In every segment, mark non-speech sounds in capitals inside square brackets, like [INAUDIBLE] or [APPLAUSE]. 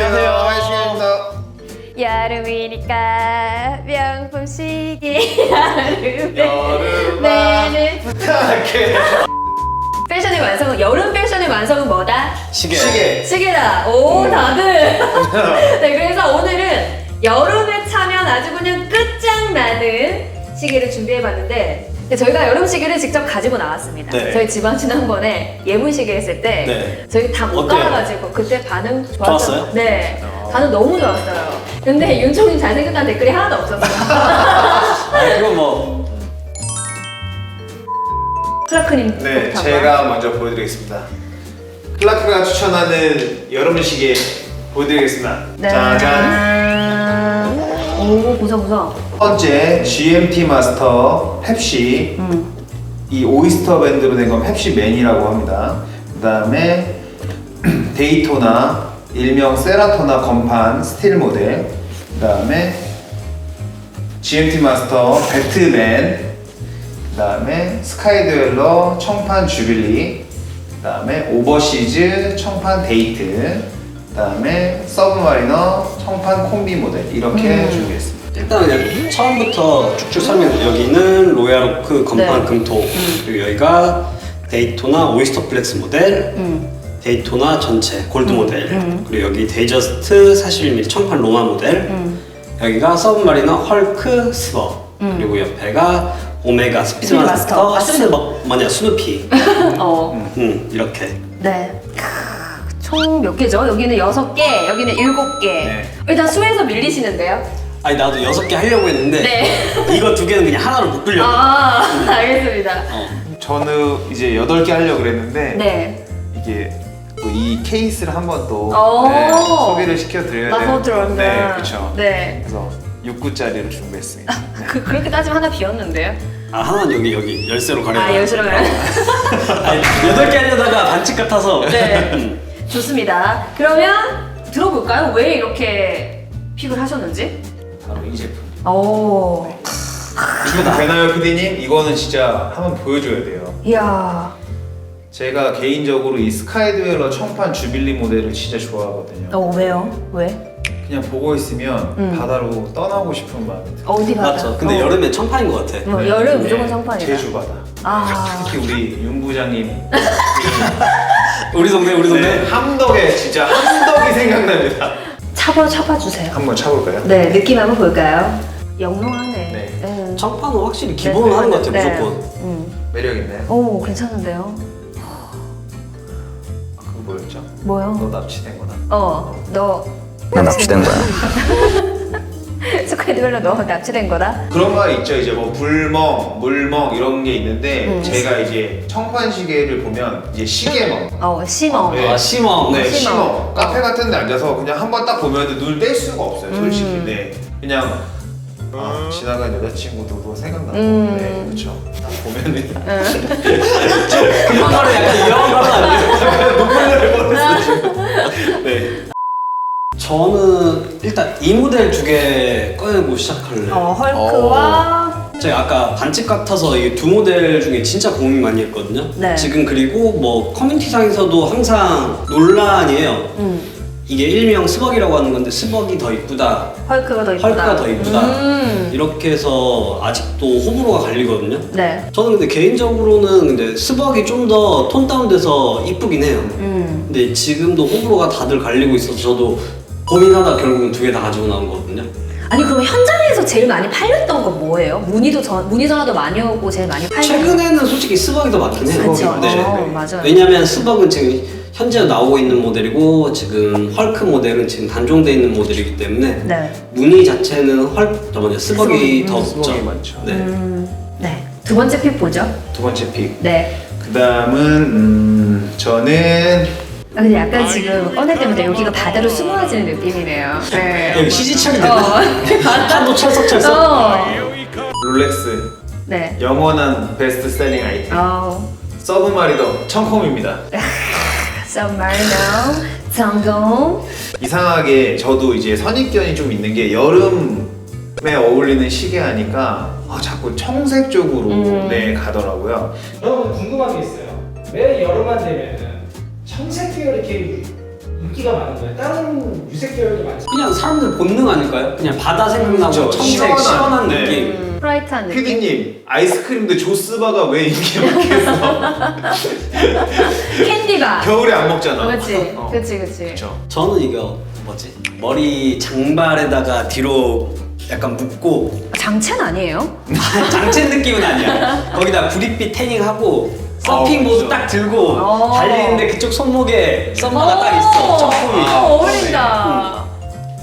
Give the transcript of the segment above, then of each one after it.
안녕하세요. 하이시간입니다. 여름이니까 명품 시계 여름에 내는 부탁해. 패션의 완성은 여름 패션의 완성은 뭐다? 시계. 시계. 시계다. 오 다들. [LAUGHS] 네 그래서 오늘은 여름에 차면 아주 그냥 끝장나는 시계를 준비해봤는데 근데 저희가 여름 시계를 직접 가지고 나왔습니다. 네. 저희 지방 지난번에 예문 시계 했을 때 네. 저희 다 못 어때요? 가가지고 그때 반응 좋았어요. 좋았어요? 네. 어. 반응 너무 좋았어요. 근데 윤종님 잘생겼다는 댓글이 하나도 없었어요. [LAUGHS] 아 이거 뭐 클라크님 네, 부탁 제가 먼저 보여드리겠습니다. 클라크가 추천하는 여름 시계 보여드리겠습니다. 네. 짜잔. 오 보자 보자. 첫 번째 GMT 마스터 펩시. 음. 이 오이스터 밴드로 된 건 펩시맨이라고 합니다. 그 다음에 [CLEARS THROAT] 데이토나 일명 세라토나 건판 스틸 모델. 그 다음에 GMT 마스터 배트맨. 그 다음에 스카이드웰러 청판 주빌리. 그 다음에 오버시즈 청판 데이트. 그 다음에 서브마리너 청판 콤비 모델 이렇게 음. 준비했습니다. 일단 그냥 처음부터 쭉쭉 설명. 여기는 로얄오크 건판 네. 금토. 그리고 여기가 데이토나 오이스터 플렉스 모델. 음. 데이토나 전체 골드 모델. 음. 그리고 여기 데이저스트 41mm 청판 로마 모델. 음. 여기가 서브마리너 헐크 스버. 음. 그리고 옆에가 오메가 스피드 스피드마스터 마스터. 아, 스피드. 스버 뭐냐 스누피. [LAUGHS] 어. 음 이렇게. 네. 총 몇 개죠? 여기는 여섯 개, 여기는 일곱 개. 네. 일단 수에서 밀리시는데요? 아니 나도 여섯 개 하려고 했는데 네. 이거 두 개는 그냥 하나로 묶으려고. 아, [LAUGHS] 알겠습니다. 어. 저는 이제 8개 하려고 그랬는데 네. 이게 또 이 케이스를 한번 또 오. 네, 소개를 시켜드려야 마포 되는데 들어온다. 네, 그렇죠. 네. 그래서 6구짜리를 준비했습니다. 네. 그, 그렇게 따지면 하나 비었는데요? 아 하나는 여기 여기 열쇠로 가려. 아, 열쇠로 가요? [LAUGHS] 아니 여덟 개 하려다가 반칙 같아서. 네. 음. 좋습니다. 그러면 들어볼까요? 왜 이렇게 픽을 하셨는지? 바로 이 제품. 오. 이거 되나요, PD님? 이거는 진짜 한번 보여줘야 돼요. 이야. 제가 개인적으로 이 스카이드웰러 청판 주빌리 모델을 진짜 좋아하거든요. 어, 왜요? 왜? 그냥 보고 있으면 음. 바다로 떠나고 싶은 마음이 들어요. 어디 바다? 맞죠. 근데 어. 여름엔 청판인 것 같아. 뭐, 네, 여름 네, 무조건 청판이다. 제주 바다. 아. 특히 우리 윤 부장님 우리 동네 우리 동네. 네, 함덕에 진짜 함덕이 생각납니다. 차봐, 차봐주세요. 한번 차볼까요? 네, 느낌 한번 볼까요? 영롱하네. 네. 네. 청판은 확실히 기본은 하는 것 같아 네. 무조건. 음. 매력 있나요? 오, 괜찮은데요? 그거 뭐였죠? 뭐요? 너 납치된 거다. 어, 너. 나 납치된 거야. [LAUGHS] [LAUGHS] 스카이드웰러 너 납치된 거다? 그런 말 있죠. 이제 뭐 불멍, 물멍 이런 게 있는데 음. 제가 이제 청판 시계를 보면 이제 시계멍. 어, 심어. 네. 아 심어. 네, 심어. 심어. 카페 같은 데 앉아서 그냥 한 번 딱 보면 눈을 뗄 수가 없어요. 솔직히. 음. 네. 그냥 아, 지나간 여자친구도 생각나고. 음. 네, 그렇죠. 딱 보면은 금방 말해 [LAUGHS] 약간 이런 거 하면 안 돼. [LAUGHS] 네. 저는 일단 이 모델 두 개 꺼내고 시작할래요. 어, 헐크와. 제가 아까 반칙 같아서 이 두 모델 중에 진짜 고민 많이 했거든요. 네. 지금 그리고 뭐 커뮤니티상에서도 항상 논란이에요. 음, 이게 일명 스벅이라고 하는 건데 스벅이 더 이쁘다. 헐크가 더 이쁘다. 헐크가 더 이쁘다. 음. 이렇게 해서 아직도 호불호가 갈리거든요. 네. 저는 근데 개인적으로는 근데 스벅이 좀 더 톤 다운돼서 이쁘긴 해요. 음. 근데 지금도 호불호가 다들 갈리고 있어서 저도 고민하다 결국은 두 개 다 가지고 나온 거거든요. 아니 그러면 현장에서 제일 많이 팔렸던 건 뭐예요? 문의도 전 문의 전화도 많이 오고 제일 많이 팔렸던 최근에는 솔직히 스벅이 더 많긴 해요. 그쵸. 네. 어, 맞아요. 왜냐면 스벅은 지금 현재 나오고 있는 모델이고 지금 헐크 모델은 지금 단종돼 있는 모델이기 때문에 네. 무늬 자체는 헐, 저 뭐냐 스벅이 더 음. 없죠. 스벅이 많죠. 네. 음. 네. 두 번째 픽 보죠. 두 번째 픽. 네. 그 다음은 음, 저는 아, 근데 약간 지금 꺼낼 때마다 여기가 바다로 숨어지는 느낌이네요. 네. 여기 CG처리 됐나? 어. 하도 철썩 철썩. 어. 롤렉스 네. 영원한 베스트셀링 아이템 어. 서브마리더 청콤입니다. [LAUGHS] Submarino 성공. 이상하게 저도 이제 선입견이 좀 있는 게 여름에 어울리는 시계 하니까 아, 자꾸 청색 쪽으로 음. 네 가더라고요. 여러분 궁금한 게 있어요. 매 여름만 되면은 청색 계열의 이렇게 인기가 많은 거예요? 다른 유색 계열도 많죠. 그냥 사람들 본능 아닐까요? 그냥 바다 생각나고 그렇죠. 청색 시원한, 시원한, 네. 느낌. 음, 프라이트한 느낌. 피디님 아이스크림도 조스바가 왜 인기 많겠어? [LAUGHS] 캔디바. 겨울에 안 먹잖아. 그렇지, 어. 그렇지, 그렇지. 그렇죠. 저는 이거 뭐지? 머리 장발에다가 뒤로 약간 묶고 장첸 아니에요? [LAUGHS] 장첸 느낌은 아니야. 거기다 구릿빛 태닝하고 서핑보드 어, 딱 들고 어. 달리는데 그쪽 손목에 썸머가 딱 있어. 어, 점프이. 어, 어울린다.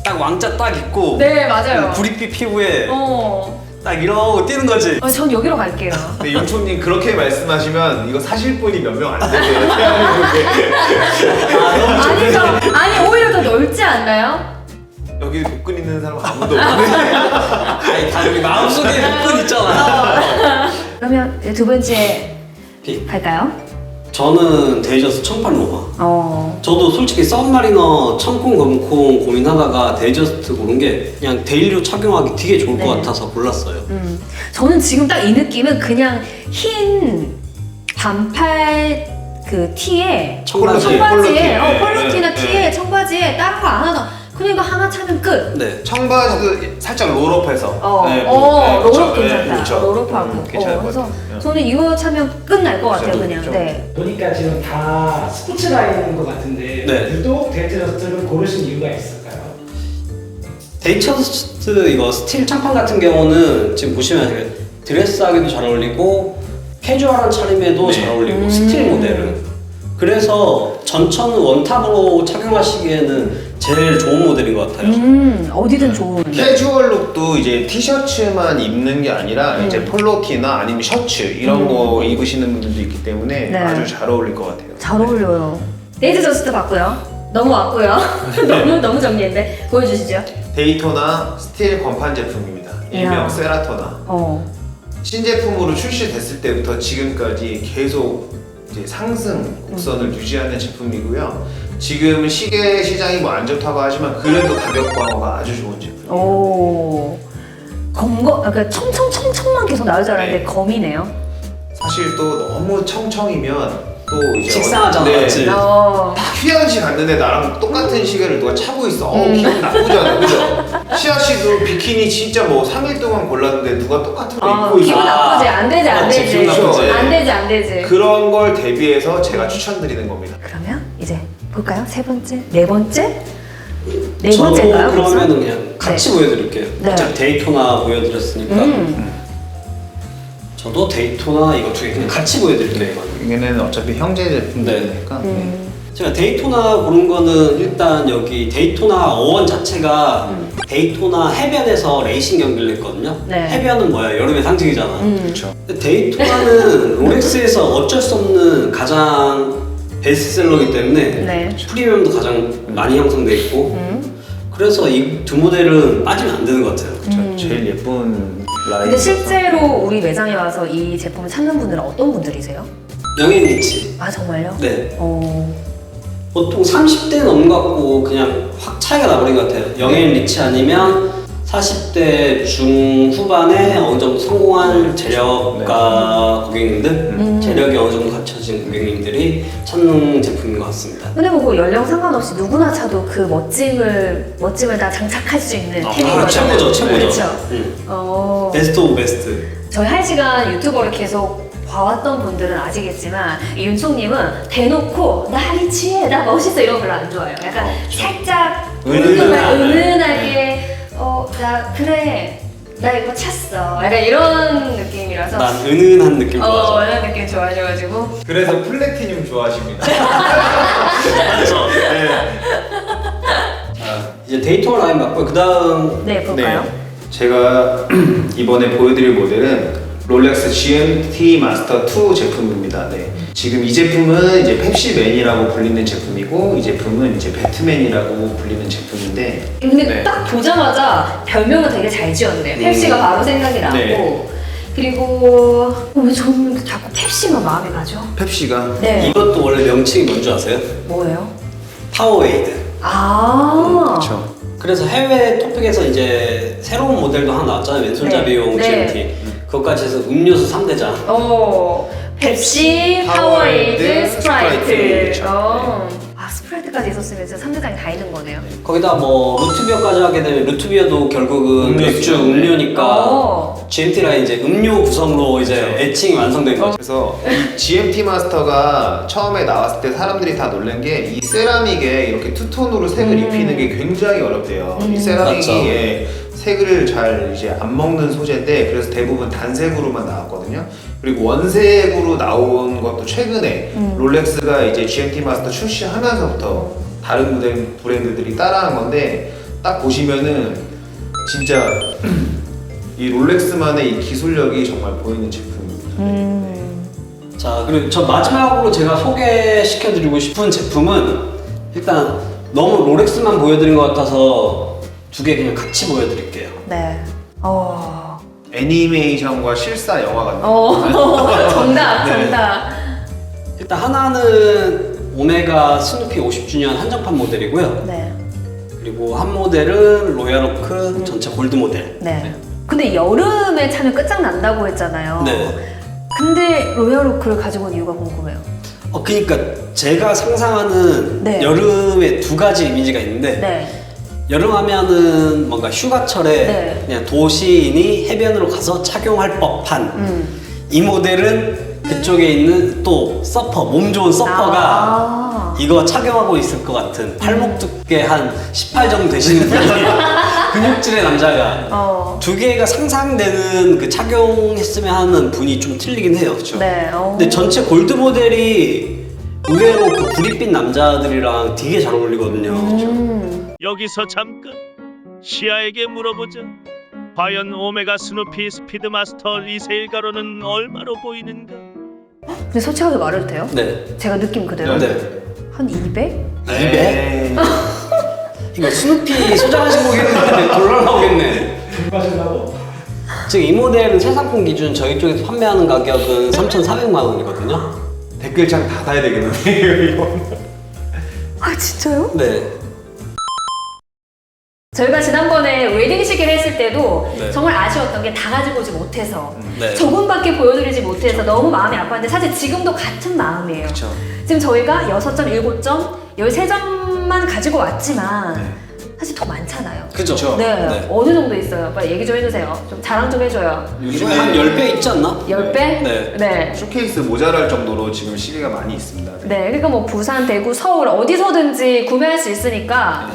딱 왕자 딱 있고 네, 맞아요. 구릿빛 피부에 어. 딱 이러고 뛰는 거지. 어, 전 여기로 갈게요. 근데 윤총님 그렇게 말씀하시면 이거 사실 분이 몇 명 안 되세요. 대한민국에. [LAUGHS] 아니, 저, 아니, 오히려 더 넓지 않나요? 여기 복근 있는 사람 아무도 없는데. [LAUGHS] 아니 다 우리 마음속에 복근 있잖아. 그러면 이제 두 번째 픽. 갈까요? 저는 데이저스 청팔 로마. 어. 저도 솔직히 썸마리너 청콩 검콩 고민하다가 데이저스트 고른 게 그냥 데일리로 착용하기 되게 좋을 것 네. 같아서 골랐어요. 음. 저는 지금 딱 이 느낌은 그냥 흰 반팔 그 티에 청바지. 청바지에 폴로 티. 어 폴로 티나 네, 티에 네. 청바지에 다른 거안 하나 이거 하나 차면 끝. 네. 청바지도 살짝 롤업해서. 어, 네, 어, 그렇죠. 롤업 네, 괜찮다. 그렇죠. 롤업하고. 음, 괜찮을 어, 것 그래서 같아요. 저는 이거 차면 끝날 것 같아요, 그렇죠, 그냥. 그렇죠. 네. 보니까 지금 다 스포츠 라인인 것 같은데 네. 유독 데이트러스트를 고르신 이유가 있을까요? 데이저스트 이거 스틸 창판 같은 경우는 지금 보시면 드레스하기도 잘 어울리고 캐주얼한 차림에도 네. 잘 어울리고 음. 스틸 모델은 그래서 전천 원탑으로 착용하시기에는 제일 좋은 모델인 것 같아요. 음, 어디든 좋은. 캐주얼 룩도 이제 티셔츠만 입는 게 아니라 음. 이제 폴로티나 아니면 셔츠 이런 거 입으시는 분들도 있기 때문에 네. 아주 잘 어울릴 것 같아요. 잘 어울려요. 데이트 저스트 봤고요. 넘어왔고요. [LAUGHS] 너무 너무 정리했네. 보여주시죠. 데이토나 스틸 건판 제품입니다. 일명 이야. 세라토나. 어. 신제품으로 출시됐을 때부터 지금까지 계속 이제 상승 곡선을 유지하는 제품이고요. 지금 시계 시장이 뭐 안 좋다고 하지만 그래도 가격 방어가 아주 좋은 제품. 오. 검거, 아, 그러니까 청청청청만 계속 나올 줄 알았는데 네. 검이네요. 사실 또 너무 청청이면 또 이제 식상하잖아, 네. 맞지? 어. 휴양지 갔는데 나랑 똑같은 시계를 누가 차고 있어. 어, 음. 기분 나쁘잖아, 그죠? 시아 씨도 비키니 진짜 뭐 3일 동안 골랐는데 누가 똑같은 거 어, 입고 있어. 기분 나쁘지. 안 되지, 안 맞지, 되지. 기분 나쁘지. 안 되지, 안 되지. 그런 걸 대비해서 제가 추천드리는 겁니다. 볼까요? 세 번째, 네 번째, 네 저도 번째인가요? 그러면은 그냥 같이 보여드릴게요. 네. 어차피 데이토나 보여드렸으니까 음. 저도 데이토나 이거 두 개 그냥 같이 보여드릴게요. 이게는 어차피 형제 제품이니까. 음. 제가 데이토나 고른 거는 일단 여기 데이토나 어원 자체가 음. 데이토나 해변에서 레이싱 경기를 했거든요. 네. 해변은 뭐야? 여름의 상징이잖아. 음. 그렇죠. 근데 데이토나는 [LAUGHS] 롤렉스에서 어쩔 수 없는 가장 베스트셀러이기 때문에 네. 프리미엄도 가장 많이 형성돼 있고 음. 그래서 이 두 모델은 빠지면 안 되는 것 같아요. 그렇죠. 음. 제일 예쁜 라인. 근데 실제로 우리 매장에 와서 이 제품을 찾는 분들은 어떤 분들이세요? 영앤 리치. 아 정말요? 네. 어. 보통 30대 넘은 것 같고 그냥 확 차이가 나버린 것 같아요. 영앤 리치 아니면 40대 중후반에 어느 정도 성공한 재력가 고객님들, 음. 재력이 어느 정도 갖춰진 고객님들이 찾는 제품인 것 같습니다. 근데 뭐 연령 상관없이 누구나 차도 그 멋짐을 멋짐을 다 장착할 수 있는 아, 템이거든요. 최고죠, 최고죠. 그렇죠. 음. 어. 베스트 오브 베스트. 저희 한 시간 유튜버를 계속 봐왔던 분들은 아시겠지만 이 윤총님은 대놓고 나 리치해 나 멋있어 이런 거 별로 안 좋아해요. 약간 살짝 은은하게. 은은하게, 은은하게 어 나 그래 나 이거 찼어. 약간 이런 느낌이라서 난 은은한 느낌 어 좋아하죠. 이런 느낌 좋아하셔가지고 그래서 플래티늄 좋아하십니다. 맞죠? [LAUGHS] 네. 자, 이제 데이토나 라인 맞고 그 다음 네 볼까요? 네. 제가 [CLEARS THROAT] 이번에 보여드릴 모델은 롤렉스 GMT 마스터 2 제품입니다. 네. 지금 이 제품은 이제 펩시맨이라고 불리는 제품이고 이 제품은 이제 배트맨이라고 불리는 제품인데 근데 네. 딱 보자마자 별명을 되게 잘 지었네. 음. 펩시가 바로 생각이 나고 네. 그리고 어, 왜 저는 자꾸 펩시만 마음에 가죠? 펩시가 네. 이것도 원래 명칭이 뭔지 아세요? 뭐예요? 파워웨이드. 아. 그렇죠. 그래서 해외 토픽에서 이제 새로운 모델도 하나 나왔잖아요. 왼손잡이용 네. GMT. 네. 그것까지 해서 음료수 3대장. 어. 펩시, 파워에이드, 파워에이드, 스프라이트. 스프라이트. 어. 아 스프라이트 임팩트까지 있었으면 진짜 3대장이 다 있는 거네요. 거기다 뭐 루트비어까지 하게 되면 루트비어도 결국은 음료죠. 맥주 네. 음료니까 어. GMT 라인 이제 음료 구성으로 이제. 애칭이 완성된 거죠. 그래서 이 GMT 마스터가 처음에 나왔을 때 사람들이 다 놀란 게 이 세라믹에 이렇게 투톤으로 색을 입히는 게 굉장히 어렵대요. 이 세라믹이 맞죠. 예, 색을 잘 이제 안 먹는 소재인데 그래서 대부분 단색으로만 나왔거든요. 그리고 원색으로 나온 것도 최근에 롤렉스가 이제 GMT 마스터 출시하면서부터 다른 브랜- 브랜드들이 따라한 건데 딱 보시면은 진짜 [CLEARS THROAT] 이 롤렉스만의 이 기술력이 정말 보이는 제품입니다. 자 그리고 저 마지막으로 제가 소개시켜드리고 싶은 제품은 일단 너무 롤렉스만 보여드린 것 같아서 두 개 그냥 같이 보여드릴게요. 네. 어. 애니메이션과 실사 영화 같은 어. [LAUGHS] 정답, 네. 정답. 일단 하나는 오메가 스누피 50주년 한정판 모델이고요. 네. 그리고 한 모델은 로얄오크 전체 골드 모델. 네. 근데 여름에 차면 끝장난다고 했잖아요. 네. 근데 로얄오크를 가지고 온 이유가 궁금해요. 어 그러니까 제가 상상하는 네. 여름에 두 가지 이미지가 있는데 네. 여름 하면은 뭔가 휴가철에 네. 그냥 도시인이 해변으로 가서 착용할 법한 음. 이 모델은 그쪽에 있는 또 서퍼 몸 좋은 서퍼가 아. 이거 착용하고 있을 것 같은 팔목 두께 한 18 정도 되시는 분이 [LAUGHS] 근육질의 남자가 어. 두 개가 상상되는 그 착용했으면 하는 분이 좀 틀리긴 해요. 그렇죠? 네. 어. 근데 전체 골드 모델이 의외로 그 구릿빛 남자들이랑 되게 잘 어울리거든요. 음. 여기서 잠깐 시아에게 물어보자. 과연 오메가 스누피 스피드 마스터 리세일 가로는 얼마로 보이는가? 근데 솔직하게 말해도 돼요? 네. 제가 느낌 그대로 네. 한 200? 200? [LAUGHS] 이거 스누피 소장하신 거겠는데 돌 나오겠네. 지금 이 모델은 새 상품 기준 저희 쪽에서 판매하는 가격은 3,400만 원이거든요. 댓글창 닫아야 되겠는데 이거. 아 진짜요? 네. 저희가 지난번에 웨딩 시기를 했을 때도 네. 정말 아쉬웠던 게 다 가지고 오지 못해서 네. 조금밖에 보여드리지 못해서 너무 마음이 아팠는데 사실 지금도 같은 마음이에요. 그렇죠. 지금 저희가 6점, 7점, 13점만 가지고 왔지만 네. 사실 더 많잖아요. 그죠? 그쵸. 네. 네. 어느 정도 있어요? 빨리 얘기 좀 해주세요. 좀 자랑 좀 해줘요. 이거 한 10배 있지 않나? 10배? 네. 네. 쇼케이스 모자랄 정도로 지금 시계가 많이 있습니다. 네, 그러니까 뭐 부산, 대구, 서울 어디서든지 구매할 수 있으니까.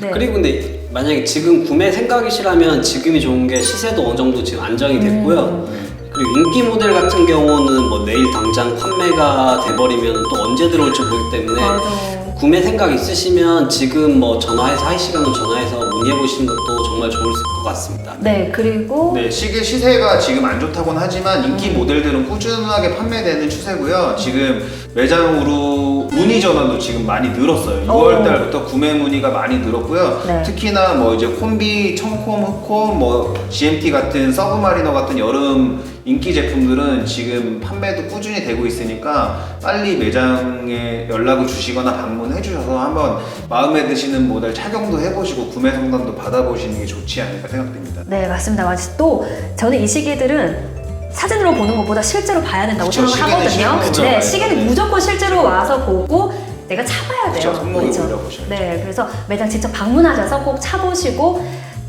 네. 그리고 근데 만약에 지금 구매 생각이시라면 지금이 좋은 게 시세도 어느 정도 지금 안정이 됐고요. 그리고 인기 모델 같은 경우는 뭐 내일 당장 판매가 돼버리면 또 언제 들어올지 모르기 때문에 맞아. 구매 생각 있으시면 지금 뭐 전화해서 할 시간은 전화해서 문의해 보시는 것도 정말 좋을 것 같습니다. 네, 그리고 네, 시계 시세가 지금 안 좋다고는 하지만 인기 모델들은 꾸준하게 판매되는 추세고요. 지금 매장으로 문의 전화도 지금 많이 늘었어요. 6월 달부터 구매 문의가 많이 늘었고요. 네. 특히나 뭐 이제 콤비, 청콤, 흑콤, 뭐 GMT 같은 서브마리너 같은 여름 인기 제품들은 지금 판매도 꾸준히 되고 있으니까 빨리 매장에 연락을 주시거나 방문해 주셔서 한번 마음에 드시는 모델 착용도 해보시고 구매 상담도 받아보시는 게 좋지 않을까 생각됩니다. 네, 맞습니다. 맞또 저는 이 시계들은 사진으로 보는 것보다 실제로 봐야 된다고 그쵸, 생각하거든요. 시계는 실제로 네, 봐야 시계는. 무조건 실제로 와서 보고 내가 차봐야 돼요. 그쵸? 올려보셔야죠. 네, 그래서 매장 직접 방문하셔서 꼭 차보시고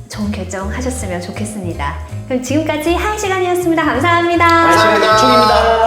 좋은 결정 하셨으면 좋겠습니다. 그럼 지금까지 한 시간이었습니다. 감사합니다. 감사합니다. 총입니다.